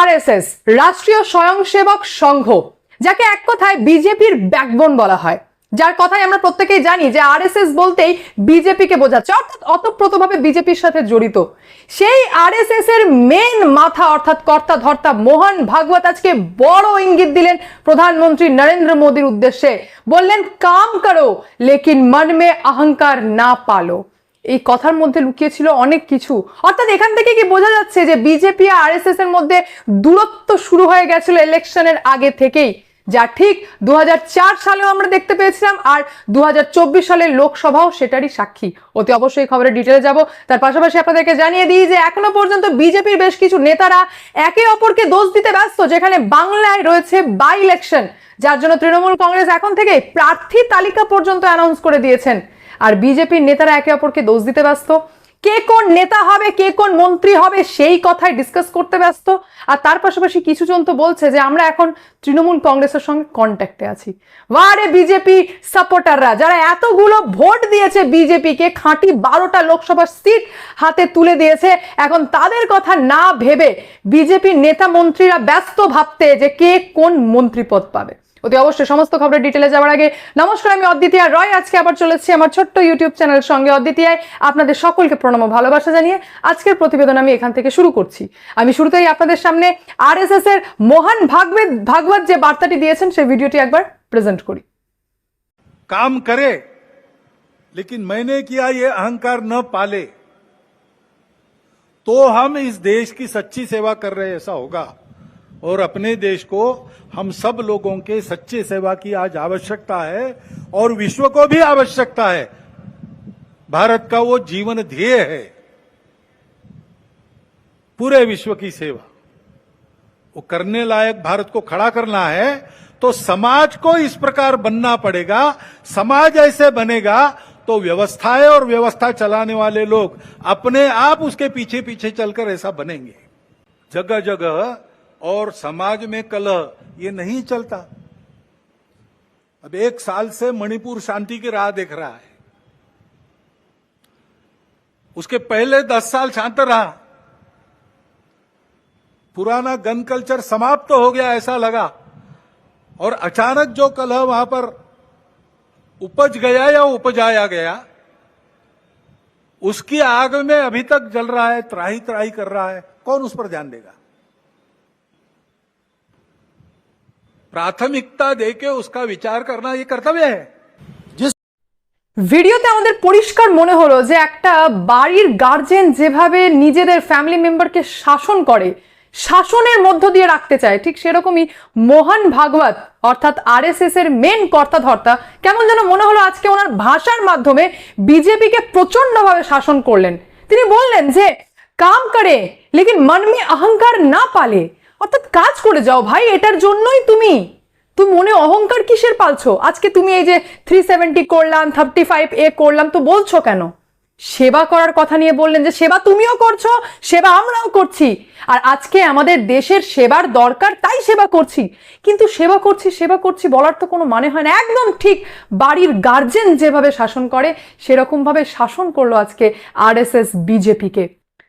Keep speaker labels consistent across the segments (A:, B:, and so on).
A: RSS, রাষ্ট্রীয় স্বয়ংসেবক সংঘ, যাকে এক কথায় বিজেপির ব্যাকবোন বলা হয়। যার কথাই আমরা প্রত্যেকেই জানি যে আরএসএস বলতেই বিজেপিকে বোঝাচ্ছে, অর্থাৎ অতপ্রতভাবে বিজেপির সাথে জড়িত। সেই আরএসএস এর মেন মাথা, অর্থাৎ কর্তা ধর্তা মোহন ভাগবত আজকে বড় ইঙ্গিত দিলেন প্রধানমন্ত্রী নরেন্দ্র মোদীর উদ্দেশ্যে। বললেন, কাম করো, লেকিন মন মে অহংকার না পালো। এই কথার মধ্যে লুকিয়ে ছিল অনেক কিছু। অর্থাৎ এখান থেকে কি বোঝা যাচ্ছে যে বিজেপি আর আরএসএস এর মধ্যে দূরত্ব শুরু হয়ে গেছিল ইলেকশনের আগে থেকেই? যা ঠিক দু হাজার চার সালেও আমরা দেখতে পেয়েছিলাম আর দু হাজার চব্বিশ সালের লোকসভাও সেটারই সাক্ষী। অতি অবশ্যই খবরের ডিটেলে যাব। তার পাশাপাশি আপনাদেরকে জানিয়ে দিই যে এখনও পর্যন্ত বিজেপির বেশ কিছু নেতারা একে অপরকে দোষ দিতে ব্যস্ত, যেখানে বাংলায় রয়েছে বাই ইলেকশন যার জন্য তৃণমূল কংগ্রেস এখন থেকে প্রার্থী তালিকা পর্যন্ত অ্যানাউন্স করে দিয়েছেন। আর বিজেপির নেতারা একে অপরকে দোষ দিতে ব্যস্ত। কে কোন নেতা হবে, কে কোন মন্ত্রী হবে, সেই কথায় ডিসকাস করতে ব্যস্ত। আর তার পাশাপাশি কিছু জন তো বলছে যে, আমরা এখন তৃণমূল কংগ্রেসের সঙ্গে কন্ট্যাক্টে আছি। ওয়ারে বিজেপি সাপোর্টাররা যারা এতগুলো ভোট দিয়েছে বিজেপিকে, খাঁটি বারোটা লোকসভার সিট হাতে তুলে দিয়েছে। এখন তাদের কথা না ভেবে বিজেপির নেতা মন্ত্রীরা ব্যস্ত ভাবতে যে কে কোন মন্ত্রী পদ পাবে। অতি অবশ্যই সমস্ত খবরের ডিটেলে যাওয়ার আগে নমস্কার আমি অদ্বিতীয়া রয় আজকে আবার চলেছি আমার ছোট্ট ইউটিউব চ্যানেলের সঙ্গে অদ্বিতীয়ায় আপনাদের সকলকে প্রণাম ও ভালোবাসা জানিয়ে আজকের প্রতিবেদন আমি এখান থেকে শুরু করছি আমি শুরুতেই আপনাদের সামনে আরএসএস এর মহান ভাগবত ভাগবত যে বার্তাটি দিয়েছেন সেই ভিডিওটি একবার প্রেজেন্ট করি
B: काम करे लेकिन मैंने किया ये अहंकार न पाले तो हम इस देश की सच्ची सेवा कर रहे ऐसा होगा और अपने देश को हम सब लोगों के सच्चे सेवा की आज आवश्यकता है और विश्व को भी आवश्यकता है। भारत का वो जीवन ध्येय है। पूरे विश्व की सेवा। वो करने लायक भारत को खड़ा करना है तो समाज को इस प्रकार बनना पड़ेगा। समाज ऐसे बनेगा तो व्यवस्थाएँ और व्यवस्था चलाने वाले लोग अपने आप उसके पीछे पीछे चलकर ऐसा बनेंगे। जगह जगह और समाज में कलह, ये नहीं चलता। अब एक साल से मणिपुर शांति की राह देख रहा है। उसके पहले दस साल शांत रहा। पुराना गन कल्चर समाप्त तो हो गया, ऐसा लगा। और अचानक जो कलह वहाँ पर उपज गया या उपजाया गया, उसकी आग में अभी तक जल रहा है त्राही त्राही कर रहा है। कौन उस पर ध्यान देगा? প্রাথমিকতা দেখে উসকা বিচার করনা এই কর্তব্য হ্যাঁ
A: ভিডিওতে আমাদের পরিষ্কার মনে হলো যে একটা বাড়ির গার্জেন যেভাবে নিজেদের ফ্যামিলি মেম্বারকে শাসন করে, শাসনের মধ্য দিয়ে রাখতে চায়, ঠিক সেরকমই মোহন ভাগবত, অর্থাৎ আরএসএস এর মেন কর্তা ধর্তা কেমন যেন মনে হলো আজকে ওনার ভাষার মাধ্যমে বিজেপিকে প্রচণ্ডভাবে শাসন করলেন। তিনি বললেন যে, কাম করে, লেকিন মনমি অহংকার না পালে। অর্থাৎ কাজ করে যাও ভাই, এটার জন্যই তুমি। তুমি মনে অহংকার কিসের পালছো? আজকে তুমি এই যে থ্রি সেভেন্টি করলাম থার্টি ফাইভ এ করলাম, তো বলছো কেন? সেবা করার কথা নিয়ে বললেন যে, সেবা তুমিও করছ, সেবা আমরাও করছি। আর আজকে আমাদের দেশের সেবার দরকার, তাই সেবা করছি। কিন্তু সেবা করছি সেবা করছি বলার তো কোনো মানে হয় না। একদম ঠিক বাড়ির গার্জেন যেভাবে শাসন করে, সেরকমভাবে শাসন করল আজকে আরএসএস বিজেপিকে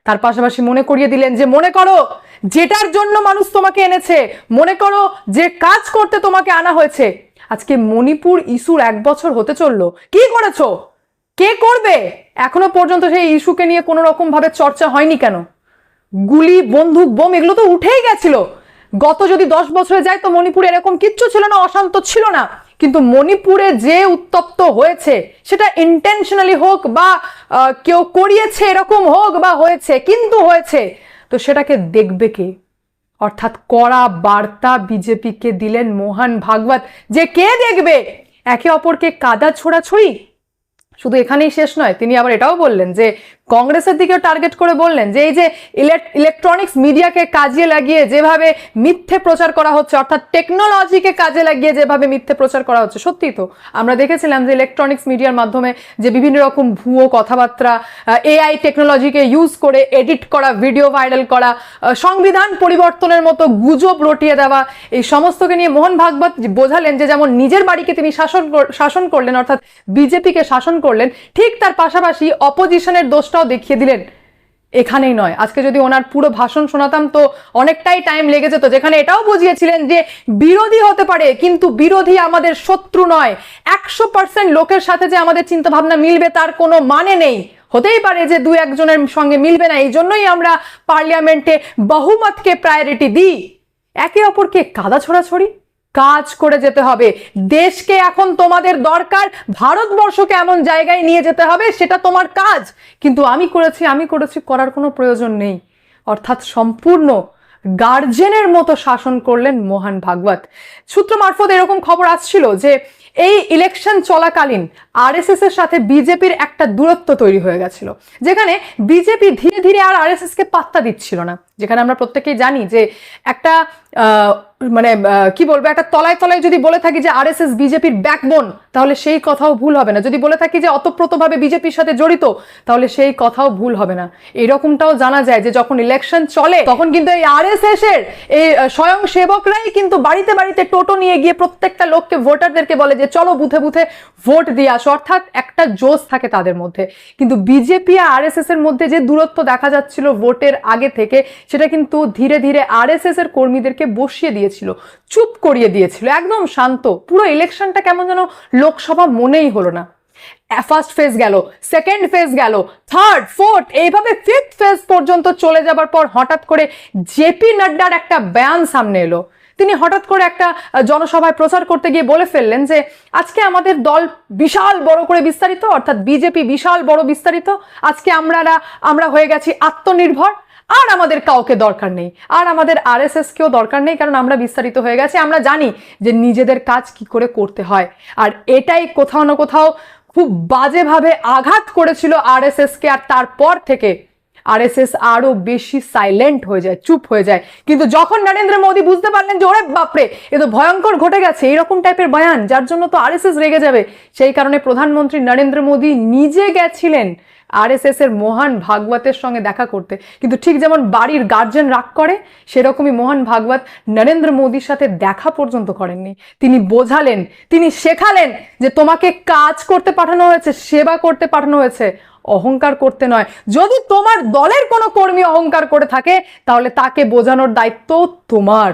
A: তার পাশাপাশি মনে করিয়ে দিলেন যে, মনে করো, যেটার জন্য মানুষ তোমাকে এনেছে, মনে করো যে কাজ করতে তোমাকে আনা হয়েছে। আজকে মণিপুর ইস্যুর এক বছর হতে চলল। কি করেছ? কে করবে? এখনও পর্যন্ত সেই ইস্যুকে নিয়ে কোনো রকম ভাবে চর্চা হয়নি কেন? গুলি, বন্দুক, বোম, এগুলো তো উঠেই গেছিল। গত যদি দশ বছরে যায় তো মণিপুরে এরকম কিচ্ছু ছিল না, অশান্ত ছিল না। কিন্তু মণিপুরে যে উত্তপ্ত হয়েছে, সেটা ইন্টেনশনালি হোক বা কেউ করিয়েছে এরকম হোক বা হয়েছে, কিন্তু হয়েছে, তো সেটাকে দেখবে কে? অর্থাৎ কড়া বার্তা বিজেপিকে দিলেন মোহন ভাগবত, যে কে দেখবে? একে অপরকে কাদা ছোড়াছড়ি শুধু এখানেই শেষ নয়, তিনি আবার এটাও বললেন যে কংগ্রেসের দিকেও টার্গেট করে বললেন যে এই যে ইলেকট্রনিক্স মিডিয়াকে কাজে লাগিয়ে যেভাবে মিথ্যে প্রচার করা হচ্ছে, অর্থাৎ টেকনোলজিকে কাজে লাগিয়ে যেভাবে মিথ্যে প্রচার করা হচ্ছে সত্যি তো। আমরা দেখেছিলাম যে ইলেকট্রনিক্স মিডিয়ার মাধ্যমে যে বিভিন্ন রকম ভুয়ো কথাবার্তা এআই টেকনোলজিকে ইউজ করে এডিট করা ভিডিও ভাইরাল করা সংবিধান পরিবর্তনের মতো গুজব রটিয়ে দেওয়া, এই সমস্তকে নিয়ে মোহন ভাগবত বোঝালেন যে যেমন নিজের বাড়িকে তিনি শাসন শাসন করলেন, অর্থাৎ বিজেপিকে শাসন করলেন, ঠিক তার পাশাপাশি অপোজিশনের দোষটাও দেখিয়ে দিলেন, এখানেই নয়। আজকে যদি ওনার পুরো ভাষণ শোনাতাম তো অনেকটাই টাইম লেগে যেত, যেখানে এটাও বুঝিয়েছিলেন যে বিরোধী হতে পারে, কিন্তু বিরোধী আমাদের শত্রু নয়। একশো পার্সেন্ট লোকের সাথে যে আমাদের চিন্তা ভাবনা মিলবে তার কোনো মানে নেই। হতেই পারে যে দু একজনের সঙ্গে মিলবে না এই জন্যই আমরা পার্লিয়ামেন্টে বহুমতকে প্রায়োরিটি দিই। একে অপরকে কাদা ছোড়াছড়ি। কাজ করে যেতে হবে। দেশকে এখন তোমাদের দরকার, ভারতবর্ষকে এমন জায়গায় নিয়ে যেতে হবে, সেটা তোমার কাজ। কিন্তু আমি করেছি আমি করেছি করার কোনো প্রয়োজন নেই। অর্থাৎ সম্পূর্ণ গার্জেনের মতো শাসন করলেন মোহন ভাগবত। সূত্র মারফত এরকম খবর আসছিল যে, এই ইলেকশন চলাকালীন আরএসএস এর সাথে বিজেপির একটা দূরত্ব তৈরি হয়ে গেছিল। যেখানে বিজেপি ধীরে ধীরে আর আরএসএস কে পাত্তা দিচ্ছিল না। যেখানে আমরা প্রত্যেকেই জানি যে, একটা মানে কি বলব, একটা তলায় তলায় যদি বলে থাকি যে আরএসএস বিজেপির ব্যাকবোন তাহলে সেই কথাও ভুল হবে না। যদি বলে থাকি যে অতপ্রতভাবে বিজেপির সাথে জড়িত, তাহলে সেই কথাও ভুল হবে না। এরকমটাও জানা যায় যে যখন ইলেকশন চলে, তখন কিন্তু এই আরএসএস এর এই স্বয়ং সেবকরাই কিন্তু বাড়িতে বাড়িতে টোটো নিয়ে গিয়ে প্রত্যেকটা লোককে, ভোটারদেরকে বলে যে চলো বুথে বুথে ভোট দিয়ে আসো। অর্থাৎ একটা জোশ থাকে তাদের মধ্যে। কিন্তু বিজেপি আর আরএসএস এর মধ্যে যে দূরত্ব দেখা যাচ্ছিল ভোটের আগে থেকে, সেটা কিন্তু ধীরে ধীরে আরএসএস এর কর্মীদেরকে বসিয়ে দিয়েছিল, চুপ করিয়ে দিয়েছিল, একদম শান্ত। পুরো ইলেকশনটা কেমন যেন লোকসভা মনেই হলো না। ফার্স্ট ফেজ গেল সেকেন্ড ফেজ গেল থার্ড ফোর্থ এইভাবে ফিফথ ফেজ পর্যন্ত চলে যাবার পর হঠাৎ করে জেপি নাড্ডার একটা বয়ান সামনে এলো। তিনি হঠাৎ করে একটা জনসভায় প্রচার করতে গিয়ে বলে ফেললেন যে, আজকে আমাদের দল বিশাল বড় করে বিস্তারিত, অর্থাৎ বিজেপি বিশাল বড় বিস্তারিত, আজকে আমরা আমরা হয়ে গেছি আত্মনির্ভর আর আমাদের কাউকে দরকার নেই। আর আমাদের আর এস কেও দরকার নেই, কারণ আমরা বিস্তারিত হয়ে গেছি। আমরা জানি যে নিজেদের কাজ কি করে করতে হয়। আর এটাই কোথাও না কোথাও খুব বাজেভাবে আঘাত করেছিল আর এস কে, আর তারপর থেকে আরএসএস আরও বেশি সাইলেন্ট হয়ে যায়, চুপ হয়ে যায়। কিন্তু যখন নরেন্দ্র মোদী বুঝতে পারলেন যে, ওরে বাপরে, এ তো ভয়ঙ্কর ঘটে গেছে, এরকম টাইপের বয়ান, যার জন্য তো আরএসএস রেগে যাবে। সেই কারণে প্রধানমন্ত্রী নরেন্দ্র মোদী নিজে গেছিলেন আরএসএস এর মহান ভাগবতের সঙ্গে দেখা করতে। কিন্তু ঠিক যেমন বাড়ির গার্জেন রাগ করে, সেরকমই মহান ভাগবত নরেন্দ্র মোদীর সাথে দেখা পর্যন্ত করেননি। তিনি বোঝালেন, তিনি শেখালেন যে তোমাকে কাজ করতে পাঠানো হয়েছে, সেবা করতে পাঠানো হয়েছে। অহংকার করতে নয়। যদি তোমার দলের কোনো কর্মী অহংকার করে থাকে, তাহলে তাকে বোঝানোর দায়িত্ব তোমার।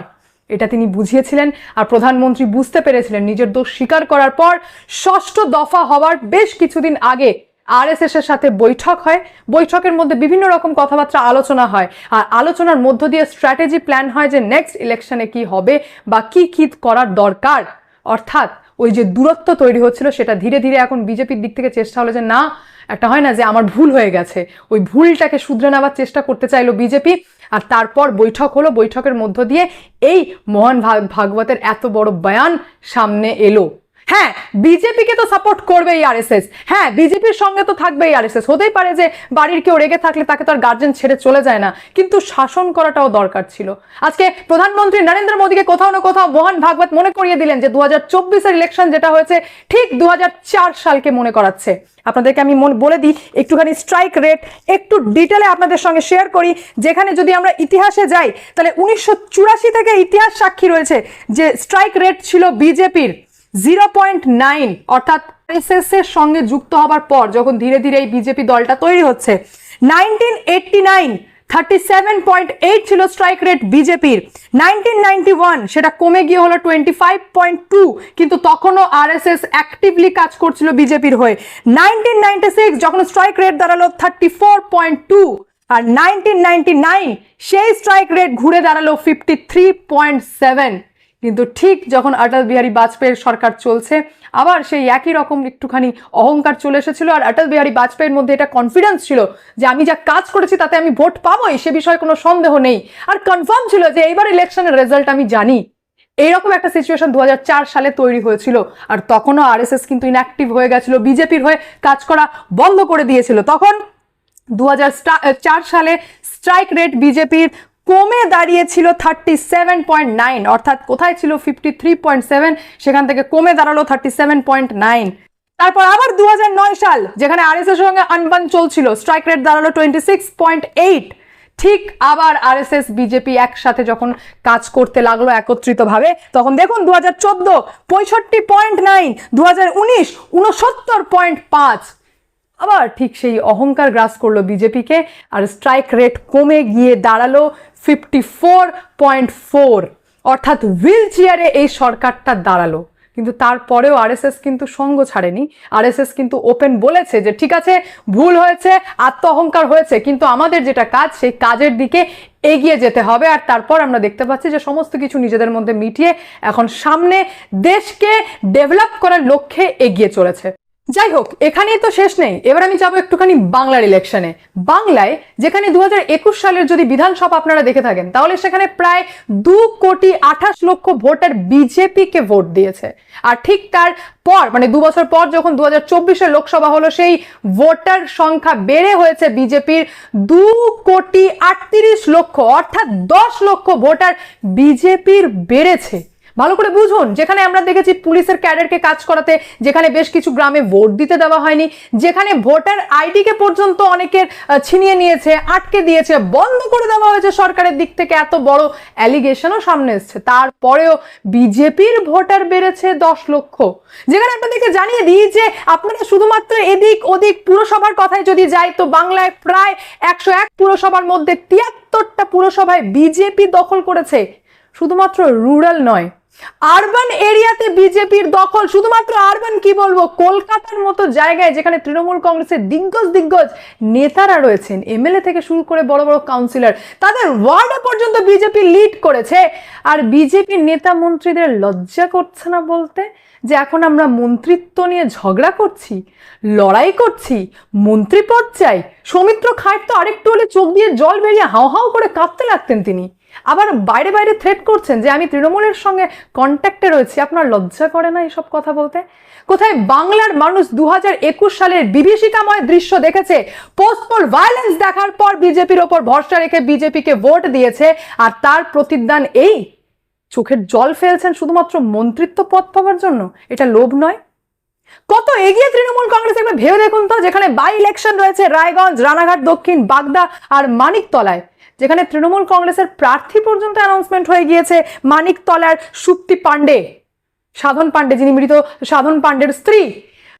A: এটা তিনি বুঝিয়েছিলেন আর প্রধানমন্ত্রী বুঝতে পেরেছিলেন। নিজের দোষ স্বীকার করার পর ষষ্ঠ দফা হওয়ার বেশ কিছুদিন আগে আরএসএস এর সাথে বৈঠক হয়। বৈঠকের মধ্যে বিভিন্ন রকম কথাবার্তা আলোচনা হয়। আর আলোচনার মধ্য দিয়ে স্ট্র্যাটেজি প্ল্যান হয় যে নেক্সট ইলেকশনে কি হবে বা কি কি করার দরকার। অর্থাৎ ওই যে দূরত্ব তৈরি হচ্ছিল সেটা ধীরে ধীরে এখন বিজেপির দিক থেকে চেষ্টা হলো যে না, একটা হয় না যে আমার ভুল হয়ে গেছে। ওই ভুলটাকে শুধরে নেওয়ার চেষ্টা করতে চাইলো বিজেপি। আর তারপর বৈঠক হলো। বৈঠকের মধ্য দিয়ে এই মোহন ভাগ- ভাগবতের এত বড় বয়ান সামনে এলো। হ্যাঁ বিজেপিকে তো সাপোর্ট করবে এই আরএসএস হ্যাঁ বিজেপির সঙ্গে তো থাকবে এই আরএসএস হতেই পারে যে বাড়ির কেউ রেগে থাকলে তাকে তো আর গার্জেন ছেড়ে চলে যায় না, কিন্তু শাসন করাটাও দরকার ছিল। আজকে প্রধানমন্ত্রী নরেন্দ্র মোদীকে কোথাও না কোথাও মোহন ভাগবত মনে করিয়ে দিলেন যে দু হাজার ইলেকশন যেটা হয়েছে, ঠিক দু হাজার চার সালকে মনে করাচ্ছে। আপনাদেরকে আমি বলে দিই, একটুখানি স্ট্রাইক রেট একটু ডিটেলে আপনাদের সঙ্গে শেয়ার করি। যেখানে যদি আমরা ইতিহাসে যাই, তাহলে উনিশশো চুরাশি থেকে ইতিহাস সাক্ষী রয়েছে যে স্ট্রাইক রেট ছিল বিজেপির। জিরো পয়েন্ট নাইন, অর্থাৎ এস এর সঙ্গে যুক্ত হবার পর যখন ধীরে ধীরে এই বিজেপি দলটা তৈরি হচ্ছে nineteen eighty nine thirty seven point eight ছিল স্ট্রাইক রেট বিজেপির। নাইনটিন নাইনটি ওয়ান সেটা কমে গিয়ে হলো টোয়েন্টি ফাইভ পয়েন্ট টু কিন্তু তখনও আর এস এস অ্যাক্টিভলি কাজ করছিল বিজেপির হয়ে। নাইনটিন নাইনটি সিক্স যখন স্ট্রাইক রেট দাঁড়াল থার্টি ফোর পয়েন্ট টু আর নাইনটিন নাইনটি নাইন সেই স্ট্রাইক রেট ঘুরে দাঁড়াল ফিফটি থ্রি পয়েন্ট সেভেন কিন্তু ঠিক যখন অটল বিহারী বাজপেয়ীর সরকার চলছে, আবার সেই একই রকম একটুখানি অহংকার চলে এসেছিল আর অটল বিহারী বাজপেয়ীর মধ্যে এটা কনফিডেন্স ছিল যে আমি যা কাজ করেছি তাতে আমি ভোট পাবোই, সে বিষয়ে কোনো সন্দেহ নেই। আর কনফার্ম ছিল যে এইবার ইলেকশনের রেজাল্ট আমি জানি। এইরকম একটা সিচুয়েশন দু হাজার চার সালে তৈরি হয়েছিল আর তখনও আরএসএস কিন্তু ইনঅ্যাক্টিভ হয়ে গেছিল বিজেপির হয়ে কাজ করা বন্ধ করে দিয়েছিল। তখন দু সালে স্ট্রাইক রেট বিজেপির কমে দাঁড়িয়েছিল থার্টি সেভেন পয়েন্ট নাইন অর্থাৎ কোথায় ছিল ফিফটি থ্রি পয়েন্ট সেভেন সেখান থেকে কমে দাঁড়াল থার্টি সেভেন পয়েন্ট নাইন তারপর আবার দু হাজার নয় সাল, যেখানে আর এস এর সঙ্গে আনবান চলছিল স্ট্রাইক রেট দাঁড়াল টোয়েন্টি সিক্স পয়েন্ট এইট ঠিক আবার আরএসএস বিজেপি একসাথে যখন কাজ করতে লাগল একত্রিতভাবে, তখন দেখুন দু হাজার চোদ্দ, পঁয়ষট্টি পয়েন্ট নাইন দু হাজার উনিশ, উনসত্তর পয়েন্ট পাঁচ। আবার ঠিক সেই অহংকার গ্রাস করল বিজেপিকে, আর স্ট্রাইক রেট কমে গিয়ে দাঁড়াল ফিফটি ফোর পয়েন্ট ফোর অর্থাৎ হুইল চেয়ারে এই সরকারটা দাঁড়াল। কিন্তু তারপরেও আরএসএস কিন্তু সঙ্গ ছাড়েনি। আরএসএস কিন্তু ওপেন বলেছে যে, ঠিক আছে, ভুল হয়েছে আত্ম অহংকার হয়েছে, কিন্তু আমাদের যেটা কাজ, সেই কাজের দিকে এগিয়ে যেতে হবে। আর তারপর আমরা দেখতে পাচ্ছি যে, সমস্ত কিছু নিজেদের মধ্যে মিটিয়ে এখন সামনে দেশকে ডেভেলপ করার লক্ষ্যে এগিয়ে চলেছে। যাই হোক এখানেই তো শেষ নেই। এবার আমি যাব একটুখানি বাংলার ইলেকশনে বাংলায়, যেখানে দু হাজার একুশ সালের যদি বিধানসভা আপনারা দেখে থাকেন, তাহলে সেখানে প্রায় দু কোটি আঠাশ লক্ষ ভোটার বিজেপিকে ভোট দিয়েছে। আর ঠিক তার পর মানে দু বছর পর যখন দু হাজার লোকসভা হলো, সেই ভোটার সংখ্যা বেড়ে হয়েছে বিজেপির দু কোটি আটত্রিশ লক্ষ, অর্থাৎ দশ লক্ষ ভোটার বিজেপির বেড়েছে। ভালো করে বুঝুন, যেখানে আমরা দেখেছি পুলিশের ক্যাডারকে কাজ করাতে, যেখানে বেশ কিছু গ্রামে ভোট দিতে দেওয়া হয়নি, যেখানে ভোটার আইডিকে পর্যন্ত অনেকের ছিনিয়ে নিয়েছে, আটকে দিয়েছে, বন্ধ করে দেওয়া হয়েছে সরকারের দিক থেকে, এত বড় অ্যালিগেশনও সামনে এসছে। তারপরেও বিজেপির ভোটার বেড়েছে দশ লক্ষ। যেখানে আপনাদেরকে জানিয়ে দিই যে, আপনারা শুধুমাত্র এদিক ওদিক পুরসভার কথায় যদি যাই, তো বাংলায় প্রায় একশো এক পুরসভার মধ্যে তিয়াত্তরটা পুরসভায় বিজেপি দখল করেছে। শুধুমাত্র রুরাল নয় আরবান এরিয়াতে বিজেপির দখল, শুধুমাত্র আরবান কি বলব? কলকাতার মতো জায়গায় যেখানে তৃণমূল কংগ্রেসের দিগ্গজ দিগ্গজ নেতারা রয়েছেন এমএলএ থেকে শুরু করে বড় বড় কাউন্সিলর তাদের ওয়ার্ডে পর্যন্ত বিজেপি লিড করেছে। আর বিজেপির নেতা মন্ত্রীদের লজ্জা করছে না বলতে? যে এখন আমরা মন্ত্রিত্ব নিয়ে ঝগড়া করছি, লড়াই করছি মন্ত্রী পদ চাই, সৌমিত্র খায়ের তো আরেকটু হলে চোখ দিয়ে জল বেরিয়ে হাও হাও করে কাঁপতে লাগতেন তিনি। আবার বাইরে বাইরে থ্রেট করছেন যে আমি তৃণমূলের সঙ্গে কন্ট্যাক্টে রয়েছি, আপনার লজ্জা করে না এসব কথা বলতে? কোথায় বাংলার মানুষ দু সালের বিভীষিকাময় দৃশ্য দেখেছে? পোস্টপোল ভায়োলেন্স দেখার পর বিজেপির ওপর ভরসা রেখে বিজেপিকে ভোট দিয়েছে, আর তার প্রতিদান এই? চোখের জল ফেলছেন শুধুমাত্র মন্ত্রিত্ব পদ পাওয়ার জন্য? এটা লোভ নয়? কত এগিয়ে তৃণমূল কংগ্রেস একবার ভেবে দেখুন তো, যেখানে বাই ইলেকশন রয়েছে রায়গঞ্জ, রানাঘাট, দক্ষিণ, বাগদা আর মানিকতলায়। যেখানে তৃণমূল কংগ্রেসের প্রার্থী পর্যন্ত অ্যানাউন্সমেন্ট হয়ে গিয়েছে। মানিকতলার সুপ্তি পাণ্ডে, সাধন পাণ্ডে, যিনি মৃত সাধন পাণ্ডের স্ত্রী।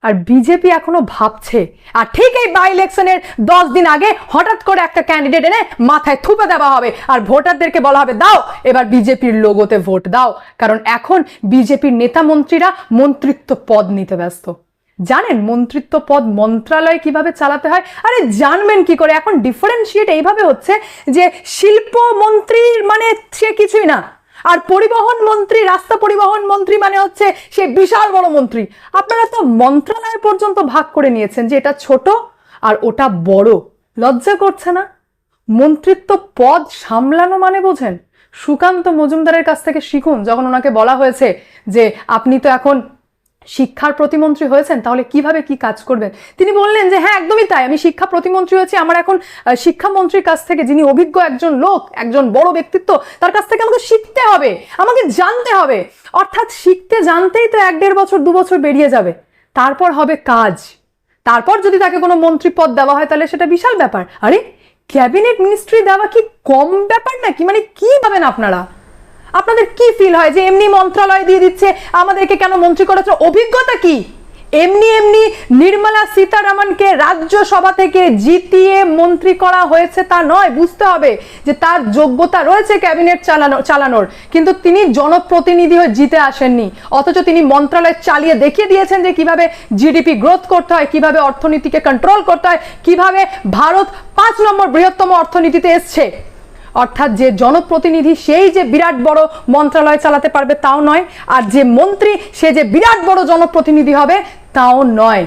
A: আর বিজেপি এখনও ভাবছে, আর ঠিক এই বাই ইলেকশনের দশ দিন আগে হঠাৎ করে একটা ক্যান্ডিডেট এনে মাথায় থুপে দেওয়া হবে। আর ভোটারদেরকে বলা হবে, দাও, এবার বিজেপির লোগোতে ভোট দাও। কারণ এখন বিজেপির নেতা মন্ত্রীরা মন্ত্রিত্ব পদ নিতে ব্যস্ত। জানেন মন্ত্রিত্ব পদ মন্ত্রালয় কীভাবে চালাতে হয়? আরে জানবেন কি করে? এখন ডিফারেন্সিয়েট এইভাবে হচ্ছে যে শিল্প মন্ত্রীর মানে সে কিছুই না। আর পরিবহন মন্ত্রী, রাস্তা পরিবহন মন্ত্রী মানে হচ্ছে সে বিশাল বড় মন্ত্রী। আপনারা তো মন্ত্রণালয় পর্যন্ত ভাগ করে নিয়েছেন যে এটা ছোট আর ওটা বড়। লজ্জা করছে না? মন্ত্রিত্ব পদ সামলানো মানে বোঝেন? সুকান্ত মজুমদারের কাছ থেকে শিখুন, যখন ওনাকে বলা হয়েছে যে আপনি তো এখন শিক্ষার প্রতিমন্ত্রী হয়েছেন, তাহলে কীভাবে কি কাজ করবেন? তিনি বললেন যে হ্যাঁ একদমই তাই। আমি শিক্ষা প্রতিমন্ত্রী হয়েছি। আমার এখন শিক্ষামন্ত্রীর কাছ থেকে যিনি অভিজ্ঞ একজন লোক, একজন বড় ব্যক্তিত্ব, তার কাছ থেকে আমাকে শিখতে হবে, আমাকে জানতে হবে। অর্থাৎ শিখতে জানতেই তো এক দেড় বছর, দু বছর বেরিয়ে যাবে। তারপর হবে কাজ। তারপর যদি তাকে কোনো মন্ত্রী পদ দেওয়া হয়, তাহলে সেটা বিশাল ব্যাপার। আরে, ক্যাবিনেট মিনিস্ট্রি দেওয়া কি কম ব্যাপার নাকি? মানে কি পাবেন আপনারা? আপনাদের কি ফিল হয় যে এমনি মন্ত্রণালয় দিয়ে দিচ্ছে? আমাদেরকে কেন মন্ত্রী করেছে? অভিজ্ঞতা কি? এমনি এমনি নির্মলা সীতারামনকে রাজ্যসভা থেকে জিতিয়ে মন্ত্রী করা হয়েছে তা নয়, বুঝতে হবে যে তার যোগ্যতা রয়েছে ক্যাবিনেট চালানো, চালানোর। কিন্তু তিনি জনপ্রতিনিধি হয়ে জিতে আসেননি। অথচ তিনি মন্ত্রণালয় চালিয়ে দেখিয়ে দিয়েছেন যে কীভাবে জিডিপি গ্রোথ করতে হয়, কীভাবে অর্থনীতিকে কন্ট্রোল করতে হয়, কীভাবে ভারত পাঁচ নম্বর বৃহত্তম অর্থনীতিতে এসছে। অর্থাৎ যে জনপ্রতিনিধি, সেই যে বিরাট বড় মন্ত্রণালয় চালাতে পারবে তাও নয়, আর যে মন্ত্রী, সে যে বিরাট বড় জনপ্রতিনিধি হবে তাও নয়।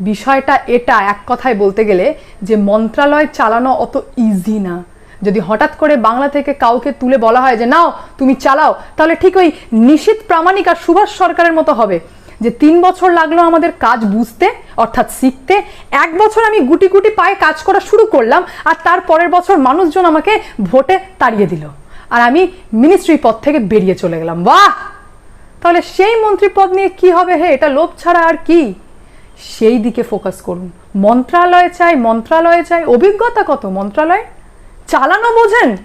A: বিষয়টা এটা, এক কথায় বলতে গেলে যে মন্ত্রণালয় চালানো অত ইজি না। যদি হঠাৎ করে বাংলা থেকে কাউকে তুলে বলা হয় যে, নাও, তুমি চালাও, তাহলে ঠিক ওই নিশীত প্রামাণিক আর সুভাষ সরকারের মতো হবে। যে তিন বছর লাগল আমাদের কাজ বুঝতে, অর্থাৎ শিখতে। এক বছর আমি গুটি গুটি পায়ে কাজ করা শুরু করলাম, আর তার পরের বছর মানুষজন আমাকে ভোটে তাড়িয়ে দিল। আর আমি মিনিস্ট্রি পদ থেকে বেরিয়ে চলে গেলাম। বাহ! তাহলে সেই মন্ত্রী পদ নিয়ে কি হবে হে? এটা লোভ ছাড়া আর কি? সেই দিকে ফোকাস করুন। মন্ত্রালয়ে চাই মন্ত্রালয়ে চাই। অভিজ্ঞতা কত মন্ত্রালয়? চালানো বোঝেন?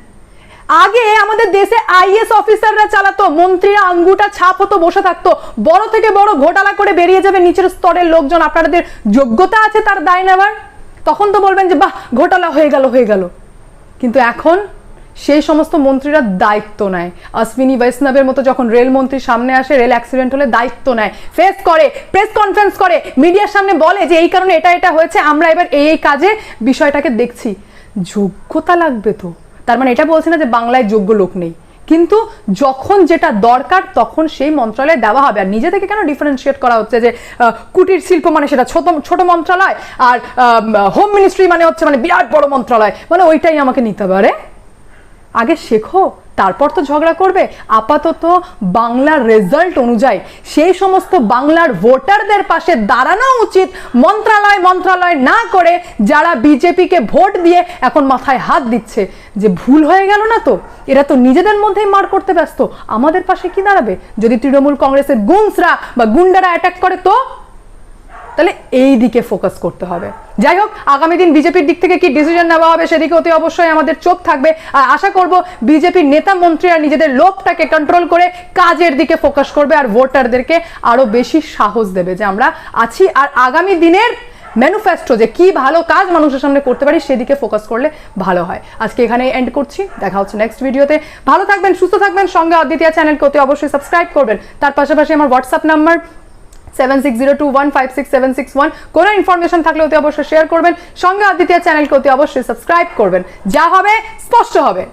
A: আগে আমাদের দেশে আইএস অফিসাররা চালাতো, মন্ত্রীরা আঙ্গুটা ছাপ হতো বসে থাকতো। বড় থেকে বড় ঘোটালা করে বেরিয়ে যাবে নিচের স্তরের লোকজন। আপনাদের যোগ্যতা আছে তার দায় নেওয়ার? তখন তো বলবেন যে, বাহ, ঘোটালা হয়ে গেল হয়ে গেল। কিন্তু এখন সেই সমস্ত মন্ত্রীরা দায়িত্ব নেয়। অশ্বিনী বৈষ্ণবের মতো যখন রেলমন্ত্রী সামনে আসে, রেল অ্যাক্সিডেন্ট হলে দায়িত্ব নেয়। ফেস করে, প্রেস কনফারেন্স করে, মিডিয়ার সামনে বলে যে, এই কারণে এটা এটা হয়েছে, আমরা এবার এই এই কাজে বিষয়টাকে দেখছি। যোগ্যতা লাগবে তো। তার মানে এটা বলছে না যে বাংলায় যোগ্য লোক নেই। কিন্তু যখন যেটা দরকার তখন সেই মন্ত্রণালয়ে দেওয়া হবে। আর নিজে থেকে কেন ডিফারেন্সিয়েট করা হচ্ছে যে কুটির শিল্প মানে সেটা ছোট ছোট মন্ত্রণালয় আর হোম মিনিস্ট্রি মানে হচ্ছে মানে বিরাট বড় মন্ত্রণালয় মানে ওইটাই আমাকে নিতে পারে আগে শেখো, তারপর তো ঝগড়া করবে। আপাতত বাংলার রেজাল্ট অনুযায়ী সেই সমস্ত বাংলার ভোটারদের পাশে দাঁড়ানো উচিত, মন্ত্রালয় মন্ত্রালয় না করে যারা বিজেপিকে ভোট দিয়ে এখন মাথায় হাত দিচ্ছে। যে ভুল হয়ে গেল না তো? এরা তো নিজেদের মধ্যেই মার করতে ব্যস্ত। আমাদের পাশে কি দাঁড়াবে? যদি তৃণমূল কংগ্রেসের গুন্সরা বা গুন্ডারা অ্যাটাক করে তো? তাহলে এই দিকে ফোকাস করতে হবে। যাই হোক, আগামী দিন বিজেপির দিক থেকে কি ডিসিশন নেওয়া হবে সেদিকে অতি অবশ্যই আমাদের চোখ থাকবে। আর আশা করব বিজেপির নেতা মন্ত্রীরা নিজেদের লোভটাকে কন্ট্রোল করে কাজের দিকে ফোকাস করবে আর ভোটারদেরকে আরও বেশি সাহস দেবে যে আমরা আছি। আর আগামী দিনের ম্যানুফেস্টো যে কি ভালো কাজ মানুষের সামনে করতে পারি সেদিকে ফোকাস করলে ভালো হয়। আজকে এখানে এন্ড করছি। দেখা হচ্ছে নেক্সট ভিডিওতে ভালো থাকবেন, সুস্থ থাকবেন। সঙ্গে অদ্বিতীয় চ্যানেলকে অতি অবশ্যই সাবস্ক্রাইব করবেন। তার পাশাপাশি আমার WhatsApp number seven six zero two one five six seven six one কোনো ইনফরমেশন থাকলে অতি অবশ্যই শেয়ার করবেন। সঙ্গে অদ্বিতীয় চ্যানেলকে অতি অবশ্যই সাবস্ক্রাইব করবেন। যা হবে, স্পষ্ট হবে।